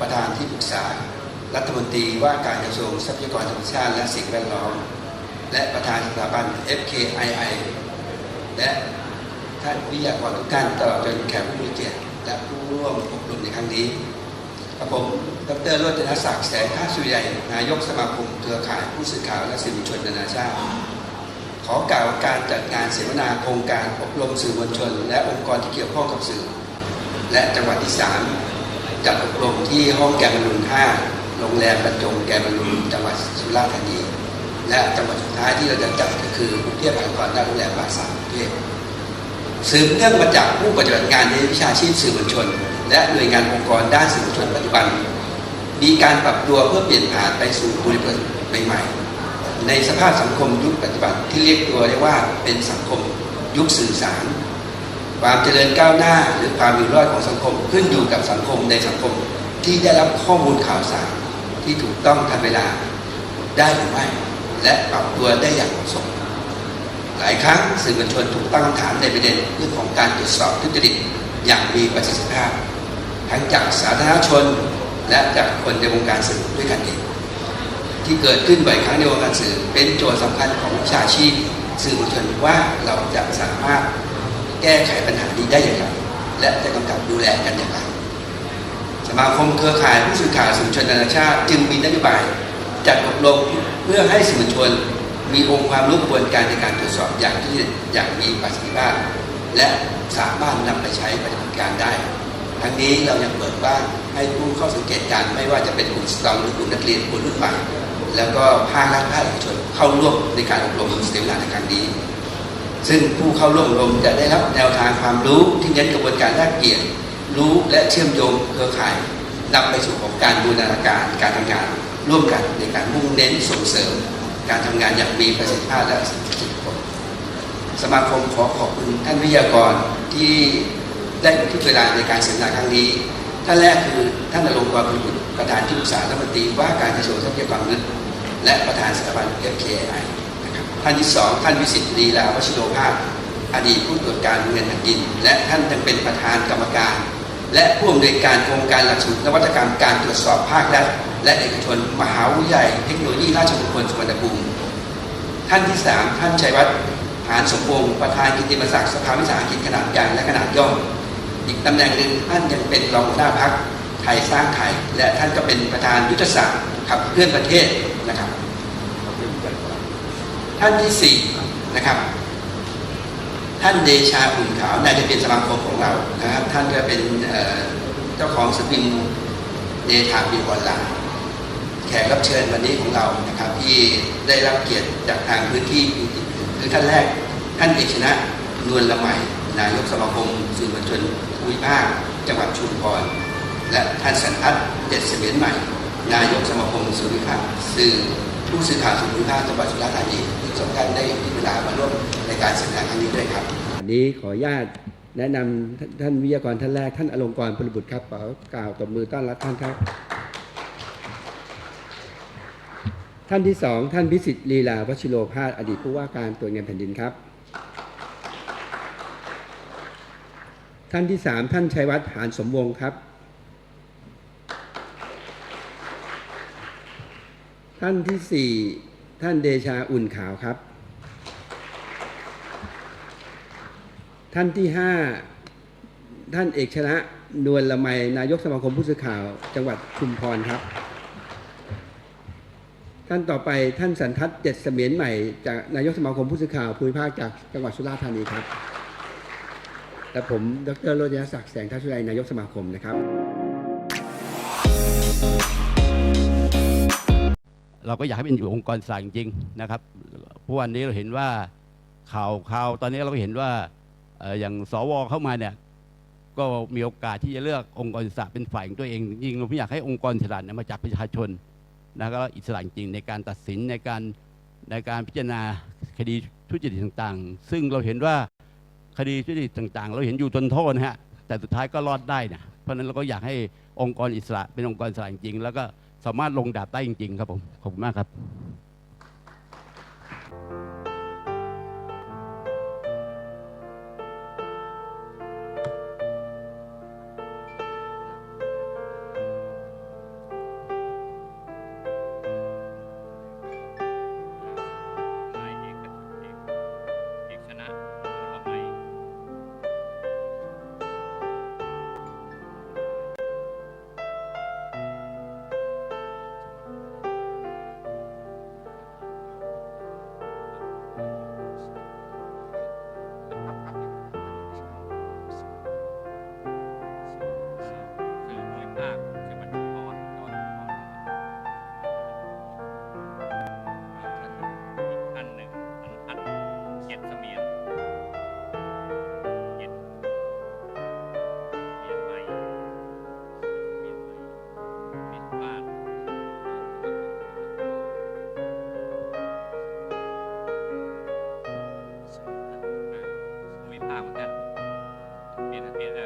ประธานที่ปรึกษา รัฐมนตรีว่าการกระทรวงทรัพยากรธรรมชาติและสิ่งแวดล้อม และประธานสถาบัน FKII และท่านวิทยากรทุกท่านตลอดจนแขกผู้มีเกียรติและผู้ร่วมอบรมในครั้งนี้กับผม ดรรจนศักดิ์แสงข้าสุริยนายกสมาคมเครือข่ายผู้สื่อข่าวและสื่อมวลชนนานาชาติ ขอกล่าวการจัดงานเสวนาโครงการอบรมสื่อมวลชน และองค์กรที่เกี่ยวข้องกับสื่อ และจังหวัดที่ 3 จัดอบรมที่ห้องแกมบรรลุน5โรงแรมบรรจงแกมบรรลุนจังหวัดสุราษฎร์ธานี และจังหวัดสุดท้ายที่เราจะจัดก็คือกรุงเทพมหานครและโรงแรมบางสามกรุงเทพสืบเนื่องมาจากผู้ปฏิบัติงานในวิชาชีพสื่อมวลชน และหน่วยงานองค์กรด้านสื่อมวลชนปัจจุบัน มีการปรับตัวเพื่อเปลี่ยนผ่านไปสู่บริบทใหม่ๆ ในสภาพสังคมยุคปัจจุบันที่เรียกตัวได้ว่าเป็นสังคมยุคสื่อสาร ความเจริญก้าวหน้าหรือความอยู่รอดของสังคมขึ้นอยู่กับสังคมในสังคมที่ได้รับข้อมูลข่าวสารที่ถูกต้องทันเวลาได้หรือไม่ และปรับตัวได้อย่างเหมาะสม หลายครั้งสื่อมวลชนถูกตั้งคำถามในประเด็นเรื่องของการตรวจสอบทุจริตอย่างมีประสิทธิภาพ ทั้งจากสาธารณชน และจากคนในวงการสื่อด้วยกันเองที่เกิดขึ้นบ่อยครั้งในวงการสื่อ เป็นโจทย์สำคัญของวิชาชีพสื่อมวลชนว่าเราจะสามารถ แก้ไขปัญหานี้ได้อย่างไรและจะกำกับดูแลกันอย่างไรสมาคมเครือข่ายผู้สื่อข่าวสื่อชนนานาชาติจึงมีนโยบายจัดอบรมเพื่อให้สื่อมวลชน มีองค์ความรู้กระบวนการในการตรวจสอบอย่างที่อย่างมีประสิทธิภาพและสามารถนำไปใช้ปฏิบัติการได้ ทั้งนี้เรายังเปิดว่าให้ผู้เข้าสังเกตการณ์ไม่ว่าจะเป็นกลุ่มสตรองหรือกลุ่มนักเรียนคนรุ่นใหม่แล้วก็ภาครัฐภาคเอกชนเข้าร่วมในการอบรมเสวนาในครั้งนี้ ซึ่งผู้เข้าร่วมอบรมจะได้รับแนวทางความรู้ที่เน้นกระบวนการแลกเปลี่ยน รู้และเชื่อมโยงเครือข่ายนำไปสู่ของการบูรณาการการทำงานร่วมกันในการมุ่งเน้นส่งเสริม การทำงานอย่างมีประสิทธิภาพและประสิทธิผลสมาคมขอขอบคุณท่านวิทยากรที่ได้ทุกเวลาในการเสวนาครั้งนี้ท่านแรกคือท่านอลงกรณ์พิบุตรประธานที่ปรึกษารัฐมนตรีว่าการกระทรวงทรัพยากรมนุษย์และประธานสถาบัน FKI นะครับ ท่านที่สองท่านวิสิตลีลาวชิโรภาพอดีตผู้ตรวจการเงินแผ่นดิน และท่านยังเป็นประธานกรรมการ และผู้อำนวยการโครงการหลักสูตรนวัตกรรมการตรวจสอบภาครัฐและเอกชนมหาวิทยาลัยเทคโนโลยีราชมงคลสุวรรณภูมิท่านที่สามท่านชัยวัฒน์หานสมพงศ์ประธานกิตติมศักดิ์สภาวิสาหกิจขนาดกลางและขนาดย่อมอีกตำแหน่งหนึ่งท่านยังเป็นรองหัวหน้าพักไทยสร้างไทย และท่านก็เป็นประธานยุทธศาสตร์ขับเคลื่อนประเทศนะครับ ท่านที่สี่นะครับ ท่านเดชาอุ่นขาวนายทะเบียนสมาคมของเรานะครับ ท่านก็เป็นเจ้าของสปินเดทาบิวออนไลน์แขกรับเชิญวันนี้ของเรานะครับ ที่ได้รับเกียรติจากทางพื้นที่คือท่านแรกท่านเอกชนะนวลละไมนายกสมาคมสื่อมวลชนภูมิภาคจังหวัดชุมพรและท่านสันทัศน์เด็ดเสมียนใหม่ นายกสมาคมสื่อวิภาคสื่อผู้สื่อข่าวสื่อวิภาคจังหวัดสุราษฎร์ธานี สำคัญได้มีเวลามาร่วมในการเสวนาครั้งนี้ด้วยครับวันนี้ขออนุญาตแนะนำท่านวิทยากรท่านแรกท่านอลงกรณ์พลบุตรครับขอกล่าวตบมือต้อนรับท่านครับ ท่านที่สองท่านพิสิทธิ์ลีลาวชิโรภาสอดีตผู้ว่าการตรวจเงินแผ่นดินครับ ท่านที่สามท่านชัยวัฒน์หานสมวงศ์ครับ ท่านที่สี่ ท่านเดชาอุ่นขาวครับ ท่านที่ห้าท่านเอกชนะนวลละไมนายกสมาคมผู้สื่อข่าว จังหวัดชุมพรครับ ท่านต่อไปท่านสันทัศน์เจ็ดเสมียนใหม่จากนายกสมาคมผู้สื่อข่าวภูมิภาคจากจังหวัดสุราษฎร์ธานีครับและผมดรโรจนศักดิ์แสงทัศน์สุไรนายกสมาคมนะครับ เราก็อยากให้เป็นอยู่องค์กรอิสระจริงๆนะครับพราะวันนี้เราเห็นว่าข่าวข่าวตอนนี้เราก็เห็นว่าอย่างสวเข้ามาเนี่ยก็มีโอกาสที่จะเลือกองค์กรอิสระเป็นฝ่ายของตัวเองจริงเราไม่อยากให้องค์กรอิสระเนี่ยมาจากประชาชนนะก็อิสระจริงในการตัดสินในการในการพิจารณาคดีทุจริตต่างๆ ซึ่งเราเห็นว่าคดีทุจริตต่างๆ เราเห็นอยู่จนโทษนะฮะแต่สุดท้ายก็รอดได้นะเพราะนั้นเราก็อยากให้องค์กรอิสระเป็นองค์กรอิสระจริงแล้วก็ สามารถลงดาบได้จริง ๆ ครับผม ขอบคุณมากครับ วิภาคเหมือนกันเปลี่ยนเปลี่ยน